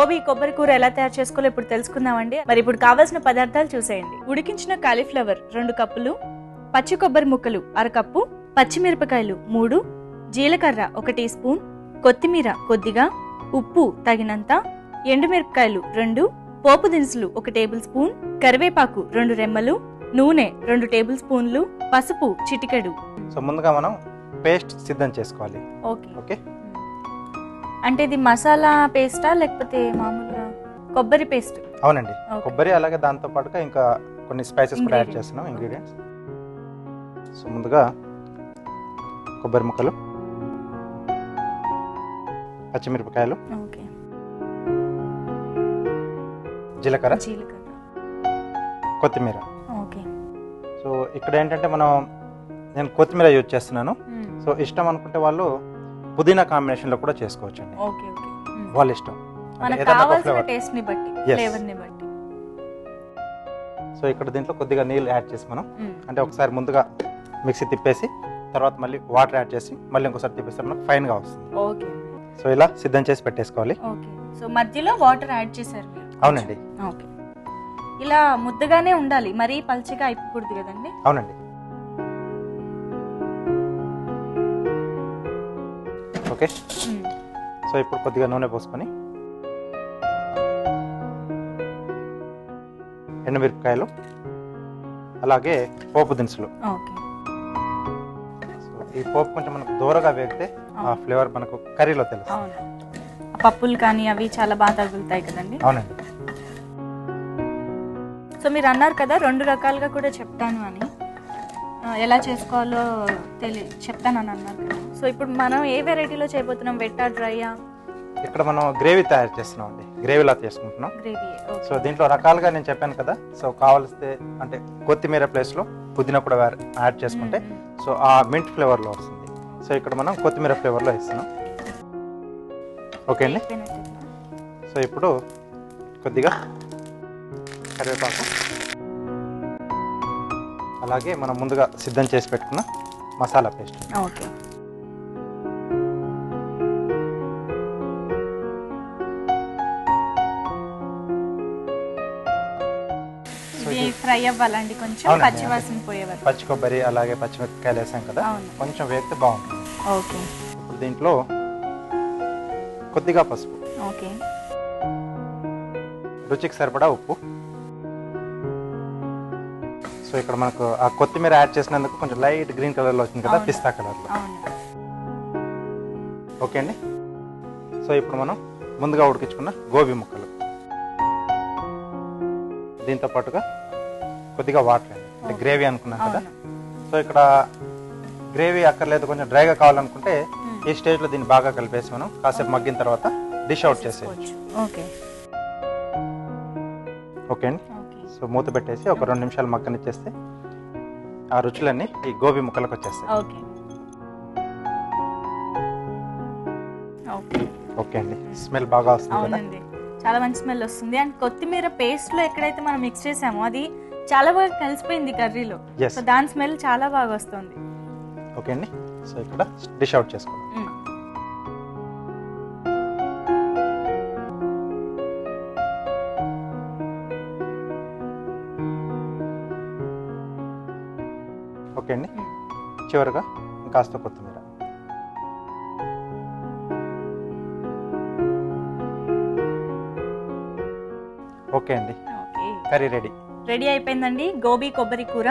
గోబీ కొబ్బరి కూర ఎలా తయారు చేసుకోవాలో ఇప్పుడు తెలుసుకుందామండి. మరి ఇప్పుడు కావాల్సిన పదార్థాలు చూసేయండి. ఉడికించిన కాలీఫ్లవర్ రెండు కప్పులు పచ్చి కొబ్బరి ముక్కలు అరకప్పు పచ్చిమిరపకాయలు మూడు జీలకర్ర ఒక టీ స్పూన్ కొత్తిమీర కొద్దిగా ఉప్పు తగినంత ఎండుమిరపకాయలు రెండు పోపు దినుసులు ఒక టేబుల్ స్పూన్ కరివేపాకు రెండు రెమ్మలు నూనె రెండు టేబుల్ స్పూన్లు పసుపు చిటికెడు. సో ముందుగా మనం పేస్ట్ సిద్ధం చేసుకోవాలి. ఓకే. ఓకే? అంటే ఇది మసాలా పేస్టా లేకపోతే మామూలుగా కొబ్బరి పేస్ట్ అవునండి. కొబ్బరి అలాగే దాంతో పాటుగా ఇంకా కొన్ని స్పైసెస్ కూడా యాడ్. చేస్తున్నాం ఇంగ్రీడియంట్స్ సో ముందుగా కొబ్బరి ముక్కలు పచ్చిమిరపకాయలు ఓకే జీలకర్ర జీలకర్ర. కొత్తిమీర. ఓకే సో ఇక్కడ ఏంటంటే మనం నేను కొత్తిమీర యూజ్ చేస్తున్నాను. సో ఇష్టం అనుకుంటే వాళ్ళు పుదీనా కాంబినేషన్లో కూడా చేసుకోవచ్చు అండి వాళ్ళ ఇష్టం. సో ఇక్కడ దీంట్లో కొద్దిగా నీళ్ళు యాడ్ చేసి మనం. అంటే ఒకసారి ముందుగా మిక్సీ తిప్పేసి తర్వాత మళ్ళీ వాటర్ యాడ్ చేసి మళ్ళీ ఇంకోసారి తిప్పేస్తే మనకు ఫైన్గా వస్తుంది. ఓకే. సో ఇలా సిద్ధం చేసి పెట్టేసుకోవాలి. ఓకే. సో మధ్యలో వాటర్ యాడ్ చేశారు అవునండి. ఓకే. ఇలా ముద్దగానే ఉండాలి. మరీ పల్చగా అయిపోకూడదు కదండి? అవునండి. ఓకే. సో ఇప్పుడు కొద్దిగా నూనె పోసుకొని ఎండుమిరపకాయలు అలాగే పోపు దినుసులు. ఈ పోపు కొంచెం మనకు దూరగా వేగితే ఆ. ఫ్లేవర్ మనకు కర్రీలో తెలుసు పప్పులు కానీ అవి చాలా బాగా తగులుతాయి కదండి? అవునండి. సో మీరు అన్నారు కదా రెండు రకాలుగా కూడా చెప్తాను అని. ఎలా చేసుకోవాలో తెలి చెప్తానని అన్నారు. సో ఇప్పుడు మనం ఏ వెరైటీలో చేయబోతున్నాం? వెట్టా డ్రైయా? ఇక్కడ మనం గ్రేవీ తయారు చేస్తున్నాం అండి గ్రేవీలా చేసుకుంటున్నాం. గ్రేవీ సో దీంట్లో రకాలుగా నేను చెప్పాను కదా. సో కావలిస్తే అంటే కొత్తిమీర ప్లేస్లో పుదీనా కూడా యాడ్ చేసుకుంటే సో ఆ మింట్ ఫ్లేవర్లో వస్తుంది. సో ఇక్కడ మనం కొత్తిమీర ఫ్లేవర్లో ఇస్తున్నాం ఓకే అండి సో ఇప్పుడు కొద్దిగా కరివేపాకు. అలాగే మనం ముందుగా సిద్ధం చేసి పెట్టుకున్న మసాలా పేస్ట్. ఓకే. ఫ్రై అవ్వాలండి కొంచెం పచ్చి కొబ్బరి అలాగే పచ్చిమిరపకాయలు వేసాం కదా. కొంచెం వేస్తే బాగుంటుంది. ఓకే. ఇప్పుడు దీంట్లో కొద్దిగా పసుపు. ఓకే. రుచికి సరిపడా ఉప్పు. సో ఇక్కడ మనకు ఆ కొత్తిమీర యాడ్ చేసినందుకు కొంచెం లైట్ గ్రీన్ కలర్లో వచ్చింది కదా. పిస్తా కలర్లో. ఓకే అండి. సో ఇప్పుడు మనం ముందుగా ఉడికించుకున్న గోబీ ముక్కలు. దీంతో పాటుగా కొద్దిగా వాటర్ అండి. అంటే. గ్రేవీ అనుకున్నాం కదా. సో ఇక్కడ గ్రేవీ అక్కర్లేదు కొంచెం డ్రైగా కావాలనుకుంటే. ఈ స్టేజ్లో దీన్ని బాగా కలిపేసి మనం కాసేపు మగ్గిన తర్వాత డిష్ అవుట్ చేసేయచ్చు. ఓకే. ఓకే అండి. సో మూత పెట్టేసి ఒక రెండు నిమిషాలు మగ్గనిచ్చేస్తే ఆ రుచులన్నీ ఈ గోబీ ముక్కలకు వచ్చేస్తాయి. ఓకే. ఓకే. అండి. స్మెల్ బాగా వస్తుంది కదా? అవునండి. చాలా మంచి స్మెల్ వస్తుంది. అండ్ కొత్తిమీర పేస్ట్లో ఎక్కడైతే మనం మిక్స్ చేసామో అది చాలా బాగా కలిసిపోయింది కర్రీలో. సో దాని స్మెల్ చాలా బాగా వస్తుంది. ఓకే అండి. సో ఇక్కడ డిష్ అవుట్ చేసుకోండి ఓకే అండి. చివరిగా కాస్త కొత్తిమీర. ఓకే అండి. Curry ready. రెడీ అయిపోయిందండి. గోబీ కొబ్బరి కూర.